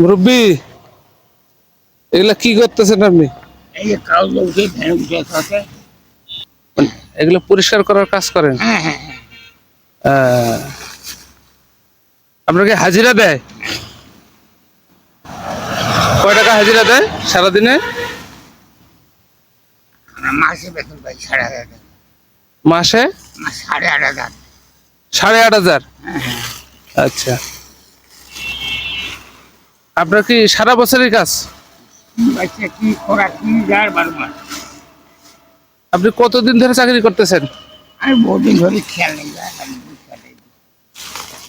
মুরব্বী এগুলা কি করতেছেন আপনি? থাকে এগুলো পরিষ্কার করার কাজ করেন? হ্যাঁ হ্যাঁ হ্যাঁ। আপনাকে হাজিরা দেয়? কয় টাকা হাজিরা দেয় সারাদিনে? মাসে বেতন পাই সাড়ে আট হাজার। মাসে? সাড়ে আট হাজার। সাড়ে আট হাজার? আচ্ছা। আপনার কি সারা বছরের কাজ? মাস। আপনি কতদিন ধরে চাকরি করতেছেন? আমি বহুদিন ধরে খেয়াল নেই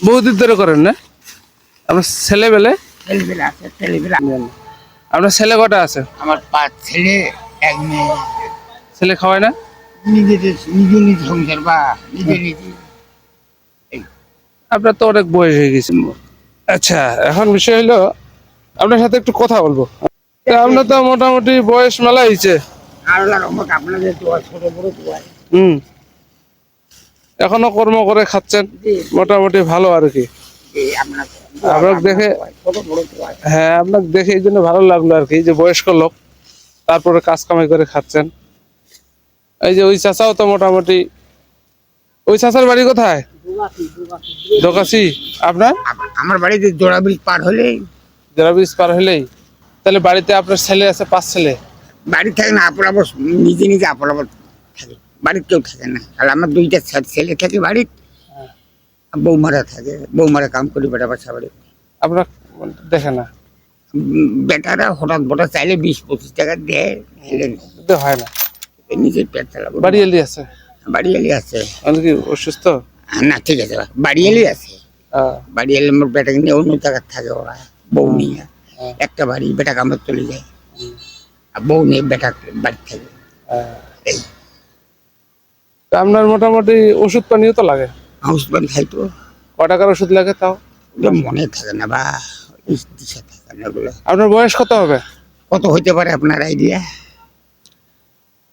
বহুদিন ধরে করেন না? আপনার ছেলে বেলে ছেলেবেলা আছে ছেলেবেলা আপনার ছেলে কটা আছে? আমার পাঁচ ছেলে এক মেয়ে। ছেলে খাওয়ায় না? নিজেদের নিজে নিজে সংসার বা নিজে নিজে। আপনার তো অনেক বয়স হয়ে গেছে। আচ্ছা এখন বিষয় হলো আপনার সাথে একটু কথা বলব। আপনার তো মোটামুটি বয়স মেলা হয়েছে। হুম। এখনও কর্ম করে খাচ্ছেন। মোটামুটি ভালো আর কি। আপনার দেখে- হ্যাঁ আপনাকে দেখে এই জন্য ভালো লাগল আর কি। যে বয়স্ক লোক তারপরে কাজ কামাই করে খাচ্ছেন। এই যে ওই চাচাও তো মোটামুটি ওই চাচার বাড়ি কোথায়? আপনার? আমার বাড়িতে জোড়া ব্রিজ পার হলেই যারা ব্রিজ পার হলেই তাহলে বাড়িতে আপনার ছেলে আছে পাঁচ ছেলে? বাড়ি থাকে না আপন আপন নিজে নিজে আপন আপন থাকে। বাড়ির কেউ থাকে না। আর আমার দুইটা ছেলে থাকে বাড়ির। আর বৌমারা থাকে। বৌমারা কাম করি বেটা বাসা বাড়ি আপনার দেখে না? বেটারা হঠাৎ বটা চাইলে বিশ পঁচিশ টাকা দেয় হয় না। নিজের পেট চালাবো বাড়ি এলি আছে? বাড়ি এলি আছে কি অসুস্থ? না ঠিক আছে বাড়ি এলি আছে। আহ, বাড়ি এলে আমার বেটাকে নিয়ে অন্য জায়গায় থাকে ওরা। বউ নিয়ে। একটা বাড়ি বেটা কামড় চলে যায়। আর বউ নিয়ে বেটা বাড়ি থাকে। এই। তা আপনার মোটামুটি ওষুধ পানিও তো লাগে। হাউস বান খাইতো ক টাকার ওষুধ লাগে তাও? মনে থাকে না বা দিশা থাকে না ওগুলো। আপনার বয়স কত হবে? কত হইতে পারে আপনার আইডিয়া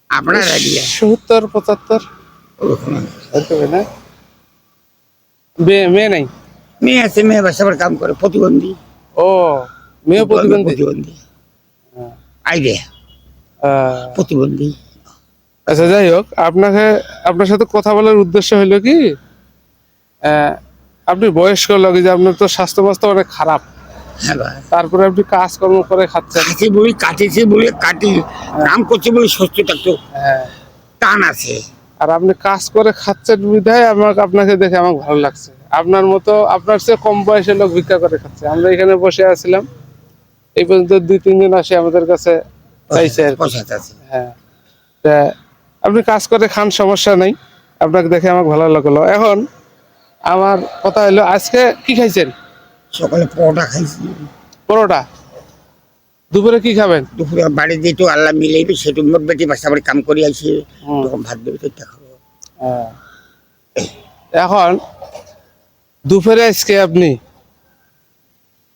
আপনার আইডিয়া সত্তর পঁচাত্তর? ওরকম। হবে না। মেয়ে মেয়ে নাই? মেয়ে আছে মেয়ে বাসাবার কাম করে প্রতিবন্ধী। ও মেয়ে প্রতিবন্ধী? প্রতিবন্ধী। হ্যাঁ। প্রতিবন্ধী। আচ্ছা যাই হোক আপনাকে আপনার সাথে কথা বলার উদ্দেশ্য হলো কি? আপনি বয়স্ক লোক যে আপনার তো স্বাস্থ্য মাস্ত অনেক খারাপ। হ্যাঁ তারপরে আপনি কাজকর্ম করে খাচ্ছেন। কাছে বলি কাটেছে বলে কাটি কাম করছে বলে একটু হ্যাঁ। টান আছে। আর আপনি কাজ করে খাচ্ছেন বিধায় আমাকে আপনাকে দেখে আমার ভালো লাগছে। আপনার মতো আপনার চেয়ে কম বয়সের লোক ভিক্ষা করে খাচ্ছে। আমরা এখানে বসে আছিলাম এই পর্যন্ত দুই তিন তিনজন আসে আমাদের কাছে চাইছে হ্যাঁ। তা আপনি কাজ করে খান সমস্যা নাই। আপনাকে দেখে আমার ভালো লাগল। এখন আমার কথা হলো আজকে কি খাইছেন? সকালে পরোটা খাইছি। পরোটা? দুপুরে কি খাবেন? দুপুরে বাড়ি যেটু আল্লাহ মিলাইবে সেটু মোট বেটি বাসা বাড়ি কাম করে আইসি তখন ভাত দেবে সেটা খাব। এখন দুপুরে আজকে আপনি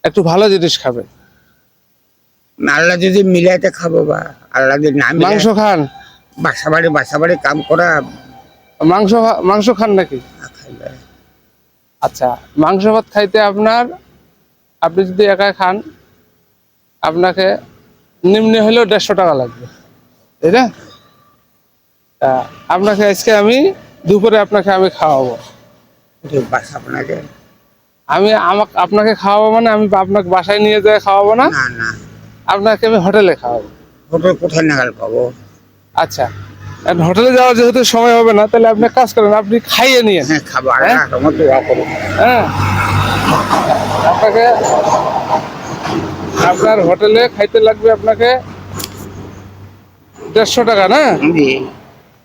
একটু ভালো জিনিস খাবেন। আল্লাহ যদি মিলাইতে খাব বা আল্লাহ যদি না মাংস খান? বাসা বাড়ি বাসা বাড়ি কাম করা মাংস মাংস খান নাকি? আচ্ছা মাংস ভাত খাইতে আপনার আপনি যদি একা খান আপনাকে নিম্নে হলেও দেড়শো টাকা লাগবে। তাই না? আপনাকে আজকে আমি দুপুরে আপনাকে আমি খাওয়াবো। আপনাকে? আমি আমাকে আপনাকে খাওয়াবো মানে আমি আপনাকে বাসায় নিয়ে যেয়ে খাওয়াবো না? না আপনাকে আমি হোটেলে খাওয়াবো। হোটেল কোথায় নাগাল পাবো? আচ্ছা হোটেলে যাওয়ার যেহেতু সময় হবে না তাহলে আপনি কাজ করেন আপনি খাইয়ে নিয়ে হ্যাঁ খাব। আল্লাহ তোমার দোয়া করো হ্যাঁ? আপনাকে আপনার হোটেলে খাইতে লাগবে আপনাকে দেড়শো টাকা না?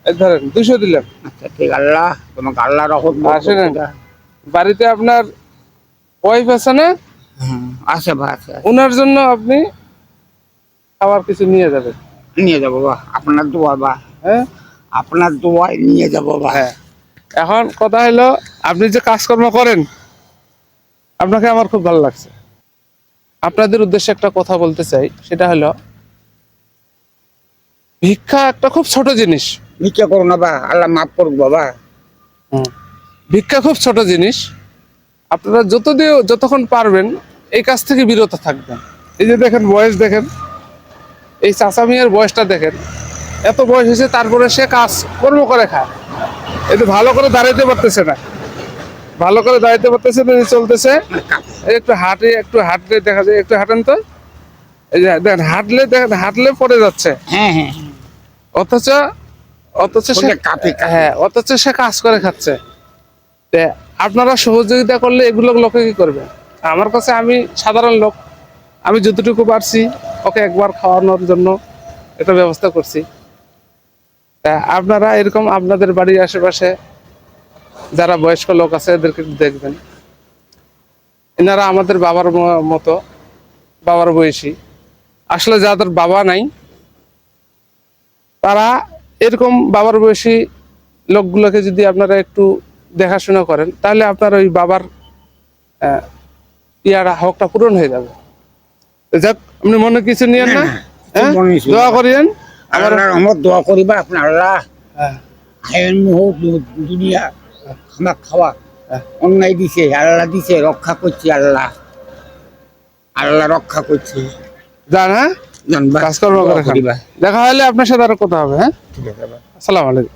ধরেন দুশো দিলাম। আচ্ছা ঠিক আল্লাহ তোমাকে আল্লাহ রহম আসেন। বাড়িতে আপনার ওয়াইফ আছে না? আছে আছে ওনার জন্য আপনি খাবার কিছু নিয়ে যাবেন। নিয়ে যাব বা আপনার দোয়া বা হ্যাঁ? আপনার দোয়ায় নিয়ে যাব বা হ্যাঁ। এখন কথা হলো আপনি যে কাজকর্ম করেন আপনাকে আমার খুব ভালো লাগছে। আপনাদের উদ্দেশ্যে একটা কথা বলতে চাই সেটা হলো ভিক্ষা একটা খুব ছোট জিনিস। ভিক্ষা করো না বা আল্লাহ মাফ করুক বাবা। ভিক্ষা খুব ছোট জিনিস আপনারা যত দিয়ে যতক্ষণ পারবেন এই কাজ থেকে বিরত থাকবেন। এই যে দেখেন বয়স দেখেন এই চাচা মিয়ার বয়সটা দেখেন এত বয়স হয়েছে তারপরে সে কাজ কর্ম করে খায়। একটু ভালো করে দাঁড়াইতে পারতেছে না। ভালো করে দাঁড়াইতে পারতেছে না চলতেছে। একটু হাঁটে একটু হাঁটলে দেখা যায় একটু হাঁটেন তো। এই যে দেখেন হাঁটলে দেখেন হাঁটলে পড়ে যাচ্ছে। হ্যাঁ হ্যাঁ। অথচ অথচ সে। হ্যাঁ অথচ সে কাজ করে খাচ্ছে। আপনারা সহযোগিতা করলে এগুলো লোকে কি করবে? আমার কাছে আমি সাধারণ লোক। আমি যতটুকু পারছি ওকে একবার খাওয়ানোর জন্য এটা ব্যবস্থা করছি। আপনারা এরকম আপনাদের বাড়ির আশেপাশে যারা বয়স্ক লোক আছে এদেরকে দেখবেন। এনারা আমাদের বাবার মতো বাবার বয়সী। আসলে যাদের বাবা নাই তারা এরকম বাবার বয়সী লোকগুলোকে যদি আপনারা একটু দেখাশোনা করেন তাহলে আপনার ওই বাবার ইয়ারা হকটা পূরণ হয়ে যাবে। যাক আপনি মনে কিছু নিয়েন না? হ্যাঁ? দোয়া। করিয়েন। আমার দোয়া করিবা আপনার আল্লাহ। হ্যাঁ, দুনিয়া খানা খাওয়া। অন্যায় দিছে আল্লাহ দিছে রক্ষা করছি আল্লাহ। আল্লাহ রক্ষা করছি। যান হ্যাঁ? জানবা কাজকর্ম করে দেখা হলে আপনার সাথে আরও কথা হবে হ্যাঁ? ঠিক আছে আসসালামু আলাইকুম।